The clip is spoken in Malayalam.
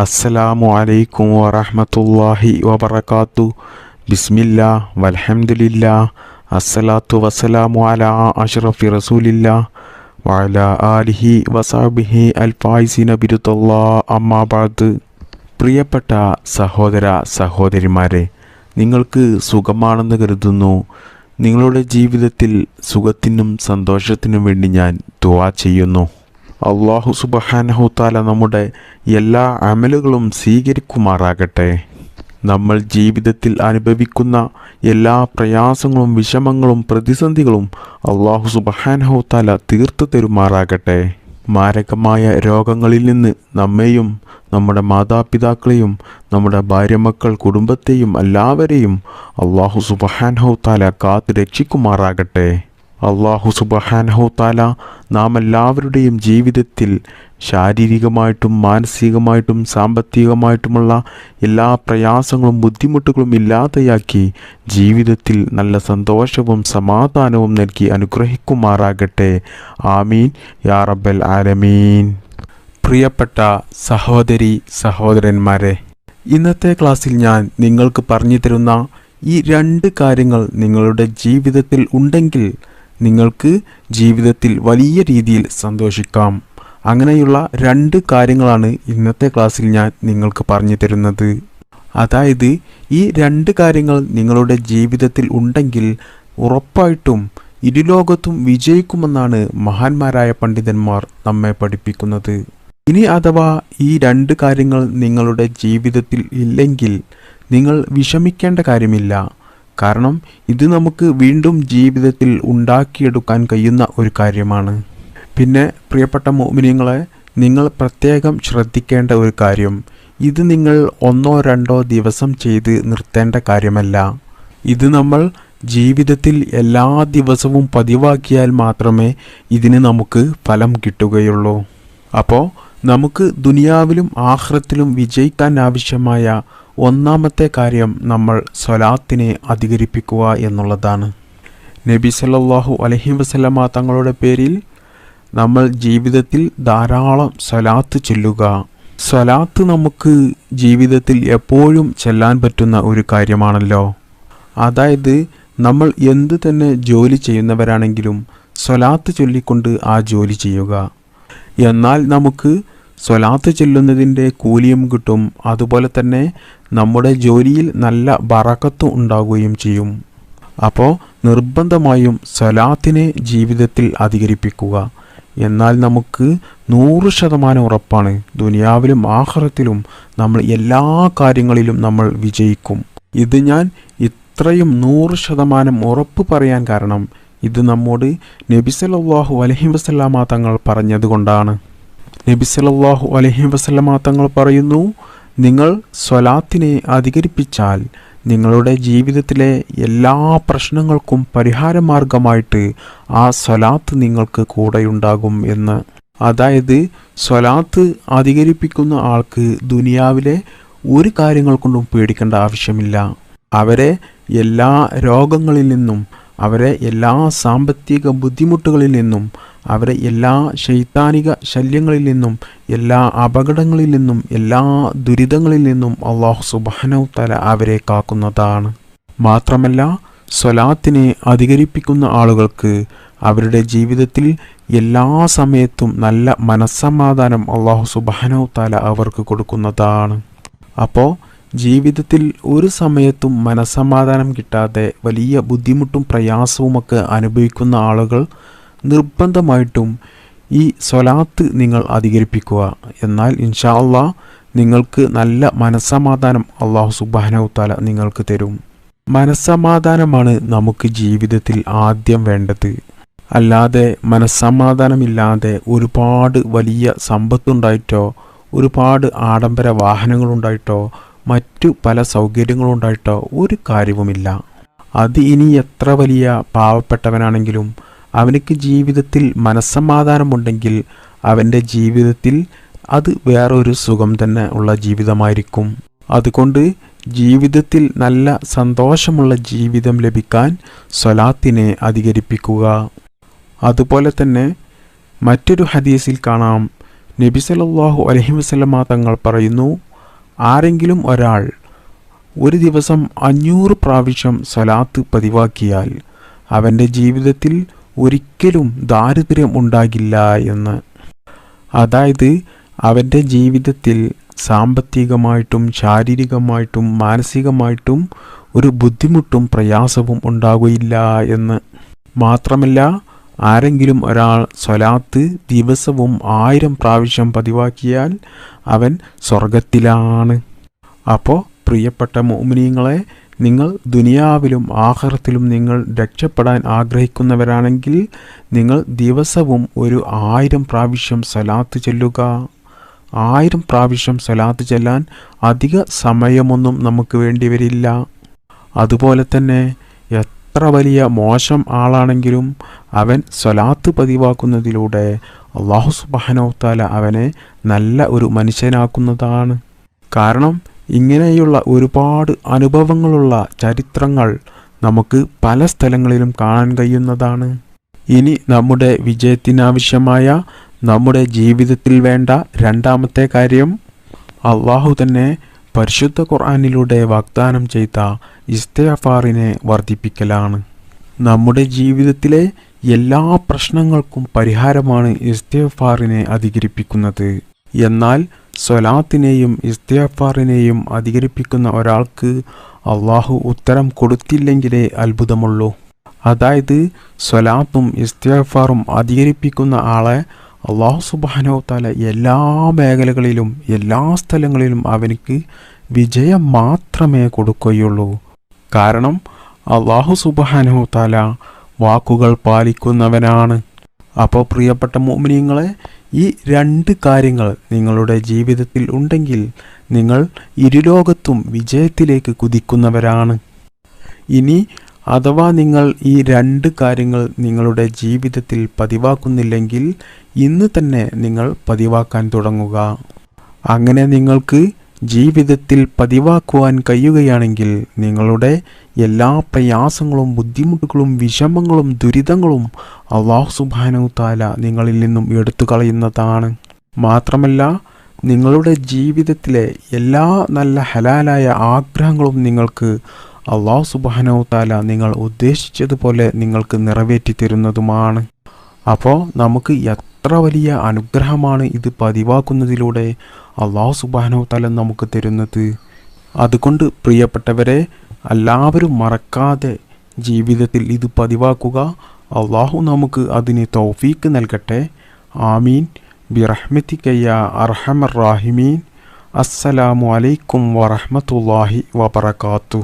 അസ്സലാമു അലൈക്കും വറഹമത്തല്ലാഹി വബർക്കാത്തു ബിസ്മില്ല വലഹമുല്ല അസ്സലാത്തു വസ്സലാമു അലാ അഷ്റഫി റസൂലില്ല വല ആലിഹി വസാബിഹി അൽഫായിസിന ബിരുദല്ലാ അമ്മാബാദ് പ്രിയപ്പെട്ട സഹോദര സഹോദരിമാരെ നിങ്ങൾക്ക് സുഖമാണെന്ന് കരുതുന്നു. നിങ്ങളുടെ ജീവിതത്തിൽ സുഖത്തിനും സന്തോഷത്തിനും വേണ്ടി ഞാൻ ദുവാ ചെയ്യുന്നു. അള്ളാഹു സുബഹാനഹു താല നമ്മുടെ എല്ലാ അമലുകളും സ്വീകരിക്കുമാറാകട്ടെ. നമ്മൾ ജീവിതത്തിൽ അനുഭവിക്കുന്ന എല്ലാ പ്രയാസങ്ങളും വിഷമങ്ങളും പ്രതിസന്ധികളും അള്ളാഹു സുബഹാനഹു താല തീർത്തു തരുമാറാകട്ടെ. മാരകമായ രോഗങ്ങളിൽ നിന്ന് നമ്മെയും നമ്മുടെ മാതാപിതാക്കളെയും നമ്മുടെ ഭാര്യമക്കൾ കുടുംബത്തെയും എല്ലാവരെയും അള്ളാഹു സുബഹാനഹു താല കാത്ത് രക്ഷിക്കുമാറാകട്ടെ. അള്ളാഹു താല നാം എല്ലാവരുടെയും ജീവിതത്തിൽ ശാരീരികമായിട്ടും മാനസികമായിട്ടും സാമ്പത്തികമായിട്ടുമുള്ള എല്ലാ പ്രയാസങ്ങളും ബുദ്ധിമുട്ടുകളും ഇല്ലാതെയാക്കി ജീവിതത്തിൽ നല്ല സന്തോഷവും സമാധാനവും നൽകി അനുഗ്രഹിക്കുമാറാകട്ടെ. ആമീൻ. യാ റബ്ബൽ ആലമീൻ. പ്രിയപ്പെട്ട സഹോദരി സഹോദരന്മാരെ ഇന്നത്തെ ക്ലാസ്സിൽ ഞാൻ നിങ്ങൾക്ക് പറഞ്ഞു തരുന്ന ഈ രണ്ട് കാര്യങ്ങൾ നിങ്ങളുടെ ജീവിതത്തിൽ ഉണ്ടെങ്കിൽ നിങ്ങൾക്ക് ജീവിതത്തിൽ വലിയ രീതിയിൽ സന്തോഷിക്കാം. അങ്ങനെയുള്ള രണ്ട് കാര്യങ്ങളാണ് ഇന്നത്തെ ക്ലാസ്സിൽ ഞാൻ നിങ്ങൾക്ക് പറഞ്ഞു തരുന്നത്. അതായത് ഈ രണ്ട് കാര്യങ്ങൾ നിങ്ങളുടെ ജീവിതത്തിൽ ഉണ്ടെങ്കിൽ ഉറപ്പായിട്ടും ഇരുലോകത്തും വിജയിക്കുമെന്നാണ് മഹാന്മാരായ പണ്ഡിതന്മാർ നമ്മെ പഠിപ്പിക്കുന്നത്. ഇനി അഥവാ ഈ രണ്ട് കാര്യങ്ങൾ നിങ്ങളുടെ ജീവിതത്തിൽ ഇല്ലെങ്കിൽ നിങ്ങൾ വിഷമിക്കേണ്ട കാര്യമില്ല. കാരണം ഇത് നമുക്ക് വീണ്ടും ജീവിതത്തിൽ ഉണ്ടാക്കിയെടുക്കാൻ കഴിയുന്ന ഒരു കാര്യമാണ്. പിന്നെ പ്രിയപ്പെട്ട മോമിനിയങ്ങളെ നിങ്ങൾ പ്രത്യേകം ശ്രദ്ധിക്കേണ്ട ഒരു കാര്യം. ഇത് നിങ്ങൾ ഒന്നോ രണ്ടോ ദിവസം ചെയ്ത് നിർത്തേണ്ട കാര്യമല്ല. ഇത് നമ്മൾ ജീവിതത്തിൽ എല്ലാ ദിവസവും പതിവാക്കിയാൽ മാത്രമേ ഇതിന് നമുക്ക് ഫലം കിട്ടുകയുള്ളൂ. അപ്പോൾ നമുക്ക് ദുനിയാവിലും ആഹ്റത്തിലും വിജയിക്കാൻ ആവശ്യമായ ഒന്നാമത്തെ കാര്യം നമ്മൾ സ്വലാത്തിനെ അധികരിപ്പിക്കുക എന്നുള്ളതാണ്. നബി സല്ലാഹു അലഹി വസ്ലമ തങ്ങളുടെ പേരിൽ നമ്മൾ ജീവിതത്തിൽ ധാരാളം സ്വലാത്ത് ചൊല്ലുക. സ്വലാത്ത് നമുക്ക് ജീവിതത്തിൽ എപ്പോഴും ചെല്ലാൻ പറ്റുന്ന ഒരു കാര്യമാണല്ലോ. അതായത് നമ്മൾ എന്ത് തന്നെ ജോലി ചെയ്യുന്നവരാണെങ്കിലും സ്വലാത്ത് ചൊല്ലിക്കൊണ്ട് ആ ജോലി ചെയ്യുക. എന്നാൽ നമുക്ക് സ്വലാത്ത് ചെല്ലുന്നതിന്റെ കൂലിയും കിട്ടും. അതുപോലെ തന്നെ നമ്മുടെ ജോലിയിൽ നല്ല ബറക്കത്തും ഉണ്ടാകുകയും ചെയ്യും. അപ്പോൾ നിർബന്ധമായും സ്വലാത്തിനെ ജീവിതത്തിൽ അധികരിപ്പിക്കുക. എന്നാൽ നമുക്ക് നൂറ് ശതമാനം ഉറപ്പാണ്. ദുനിയാവിലും ആഹ്റത്തിലും നമ്മൾ എല്ലാ കാര്യങ്ങളിലും നമ്മൾ വിജയിക്കും. ഇത് ഞാൻ ഇത്രയും നൂറ് ശതമാനം ഉറപ്പ് പറയാൻ കാരണം ഇത് നമ്മോട് നബി സല്ലല്ലാഹു വസ്ലാമ തങ്ങൾ പറഞ്ഞതുകൊണ്ടാണ്. നബി സല്ലല്ലാഹു അലഹി വസല്ലമ തങ്ങൾ പറയുന്നു നിങ്ങൾ സ്വലാത്തിനെ അധികരിപ്പിച്ചാൽ നിങ്ങളുടെ ജീവിതത്തിലെ എല്ലാ പ്രശ്നങ്ങൾക്കും പരിഹാരമാർഗമായിട്ട് ആ സ്വലാത്ത് നിങ്ങൾക്ക് കൂടെയുണ്ടാകും എന്ന്. അതായത് സ്വലാത്ത് അധികരിപ്പിക്കുന്ന ആൾക്ക് ദുനിയാവിലെ ഒരു കാര്യങ്ങൾ കൊണ്ടും പേടിക്കേണ്ട ആവശ്യമില്ല. അവരെ എല്ലാ രോഗങ്ങളിൽ നിന്നും അവരെ എല്ലാ സാമ്പത്തിക ബുദ്ധിമുട്ടുകളിൽ നിന്നും അവരെ എല്ലാ ശൈത്താനിക ശല്യങ്ങളിൽ നിന്നും എല്ലാ അപകടങ്ങളിൽ നിന്നും എല്ലാ ദുരിതങ്ങളിൽ നിന്നും അള്ളാഹു സുബാനവ് തല അവരെ കാക്കുന്നതാണ്. മാത്രമല്ല സ്വലാത്തിനെ അധികരിപ്പിക്കുന്ന ആളുകൾക്ക് അവരുടെ ജീവിതത്തിൽ എല്ലാ സമയത്തും നല്ല മനസ്സമാധാനം അള്ളാഹു സുബാനവ് തല അവർക്ക് കൊടുക്കുന്നതാണ്. അപ്പോൾ ജീവിതത്തിൽ ഒരു സമയത്തും മനസ്സമാധാനം കിട്ടാതെ വലിയ ബുദ്ധിമുട്ടും പ്രയാസവുമൊക്കെ അനുഭവിക്കുന്ന ആളുകൾ നിർബന്ധമായിട്ടും ഈ സ്വലാത്ത് നിങ്ങൾ അധികരിപ്പിക്കുക. എന്നാൽ ഇൻഷാ നിങ്ങൾക്ക് നല്ല മനസ്സമാധാനം അള്ളാഹു സുബാനവുത്താല നിങ്ങൾക്ക് തരും. മനസ്സമാധാനമാണ് നമുക്ക് ജീവിതത്തിൽ ആദ്യം വേണ്ടത്. അല്ലാതെ മനസ്സമാധാനമില്ലാതെ ഒരുപാട് വലിയ സമ്പത്തുണ്ടായിട്ടോ ഒരുപാട് ആഡംബര വാഹനങ്ങളുണ്ടായിട്ടോ മറ്റു പല സൗകര്യങ്ങളുണ്ടായിട്ടോ ഒരു കാര്യവുമില്ല. അത് ഇനി എത്ര വലിയ പാവപ്പെട്ടവനാണെങ്കിലും അവനക്ക് ജീവിതത്തിൽ മനസ്സമാധാനമുണ്ടെങ്കിൽ അവന്റെ ജീവിതത്തിൽ അത് വേറൊരു സുഖം തന്നെ ഉള്ള ജീവിതമായിരിക്കും. അതുകൊണ്ട് ജീവിതത്തിൽ നല്ല സന്തോഷമുള്ള ജീവിതം ലഭിക്കാൻ സ്വലാത്തിനെ അധികരിപ്പിക്കുക. അതുപോലെ തന്നെ മറ്റൊരു ഹദീസിൽ കാണാം. നബി സല്ലല്ലാഹു അലഹി വസല്ലമ തങ്ങൾ പറയുന്നു ആരെങ്കിലും ഒരാൾ ഒരു ദിവസം അഞ്ഞൂറ് പ്രാവശ്യം സ്വലാത്ത് പതിവാക്കിയാൽ അവന്റെ ജീവിതത്തിൽ ഒരിക്കലും ദാരിദ്ര്യം ഉണ്ടാകില്ല എന്ന്. അതായത് അവന്റെ ജീവിതത്തിൽ സാമ്പത്തികമായിട്ടും ശാരീരികമായിട്ടും മാനസികമായിട്ടും ഒരു ബുദ്ധിമുട്ടും പ്രയാസവും ഉണ്ടാകുകയില്ല എന്ന്. മാത്രമല്ല ആരെങ്കിലും ഒരാൾ സ്വലാത്ത് ദിവസവും ആയിരം പ്രാവശ്യം പതിവാക്കിയാൽ അവൻ സ്വർഗത്തിലാണ് അപ്പോൾ പ്രിയപ്പെട്ട മോമിനിയങ്ങളെ നിങ്ങൾ ദുനിയാവിലും ആഹാരത്തിലും നിങ്ങൾ രക്ഷപ്പെടാൻ ആഗ്രഹിക്കുന്നവരാണെങ്കിൽ നിങ്ങൾ ദിവസവും ഒരു ആയിരം പ്രാവശ്യം സലാത്ത് ചെല്ലുക. ആയിരം പ്രാവശ്യം സലാത്ത് ചെല്ലാൻ അധിക സമയമൊന്നും നമുക്ക് വേണ്ടി വരില്ല. അതുപോലെ തന്നെ എത്ര വലിയ മോശം ആളാണെങ്കിലും അവൻ സ്വലാത്ത് പതിവാക്കുന്നതിലൂടെ അള്ളാഹു സുബാനോത്താല അവനെ നല്ല ഒരു മനുഷ്യനാക്കുന്നതാണ്. കാരണം ഇങ്ങനെയുള്ള ഒരുപാട് അനുഭവങ്ങളുള്ള ചരിത്രങ്ങൾ നമുക്ക് പല സ്ഥലങ്ങളിലും കാണാൻ കഴിയുന്നതാണ്. ഇനി നമ്മുടെ വിജയത്തിനാവശ്യമായ നമ്മുടെ ജീവിതത്തിൽ വേണ്ട രണ്ടാമത്തെ കാര്യം അള്ളാഹു തന്നെ പരിശുദ്ധ ഖുർആാനിലൂടെ വാഗ്ദാനം ചെയ്ത ഇസ്തഫാറിനെ വർദ്ധിപ്പിക്കലാണ്. നമ്മുടെ ജീവിതത്തിലെ എല്ലാ പ്രശ്നങ്ങൾക്കും പരിഹാരമാണ് ഇസ്തഫാറിനെ അധികരിപ്പിക്കുന്നത്. എന്നാൽ സ്വലാത്തിനെയും ഇസ്തിയാഫാറിനെയും അധികരിപ്പിക്കുന്ന ഒരാൾക്ക് അള്ളാഹു ഉത്തരം കൊടുത്തില്ലെങ്കിലേ അത്ഭുതമുള്ളൂ. അതായത് സ്വലാത്തും ഇസ്തിയാഫാറും അധികരിപ്പിക്കുന്ന ആളെ അള്ളാഹു സുബാനോ തല എല്ലാ മേഖലകളിലും എല്ലാ സ്ഥലങ്ങളിലും അവനിക്ക് വിജയം മാത്രമേ കൊടുക്കുകയുള്ളൂ. കാരണം അള്ളാഹു സുബാനോ തല വാക്കുകൾ പാലിക്കുന്നവനാണ്. അപ്പോൾ പ്രിയപ്പെട്ട മോമിനിയങ്ങളെ ഈ രണ്ട് കാര്യങ്ങൾ നിങ്ങളുടെ ജീവിതത്തിൽ ഉണ്ടെങ്കിൽ നിങ്ങൾ ഇരുലോകത്തും വിജയത്തിലേക്ക് കുതിക്കുന്നവരാണ്. ഇനി അഥവാ നിങ്ങൾ ഈ രണ്ട് കാര്യങ്ങൾ നിങ്ങളുടെ ജീവിതത്തിൽ പതിവാക്കുന്നില്ലെങ്കിൽ ഇന്ന് തന്നെ നിങ്ങൾ പതിവാക്കാൻ തുടങ്ങുക. അങ്ങനെ നിങ്ങൾക്ക് ജീവിതത്തിൽ പതിവാക്കുവാൻ കഴിയുകയാണെങ്കിൽ നിങ്ങളുടെ എല്ലാ പ്രയാസങ്ങളും ബുദ്ധിമുട്ടുകളും വിഷമങ്ങളും ദുരിതങ്ങളും അള്ളാഹു സുബാനു താല നിങ്ങളിൽ നിന്നും എടുത്തു കളയുന്നതാണ് മാത്രമല്ല നിങ്ങളുടെ ജീവിതത്തിലെ എല്ലാ നല്ല ഹലാലായ ആഗ്രഹങ്ങളും നിങ്ങൾക്ക് അള്ളാഹു സുബാനു താല നിങ്ങൾ ഉദ്ദേശിച്ചതുപോലെ നിങ്ങൾക്ക് നിറവേറ്റി തരുന്നതുമാണ് അപ്പോൾ നമുക്ക് എത്ര വലിയ അനുഗ്രഹമാണ് ഇത് പതിവാക്കുന്നതിലൂടെ അള്ളാഹു സുബാനോ തല നമുക്ക് തരുന്നത്. അതുകൊണ്ട് പ്രിയപ്പെട്ടവരെ എല്ലാവരും മറക്കാതെ ജീവിതത്തിൽ ഇത് പതിവാക്കുക. അള്ളാഹു നമുക്ക് അതിന് തൗഫീക്ക് നൽകട്ടെ. ആമീൻ. ബിറഹ്മത്തിക്കയ്യ അർഹമർ റാഹിമീൻ. അസ്സലാമു അലൈക്കും വറഹമത്തല്ലാഹി വബർക്കാത്തു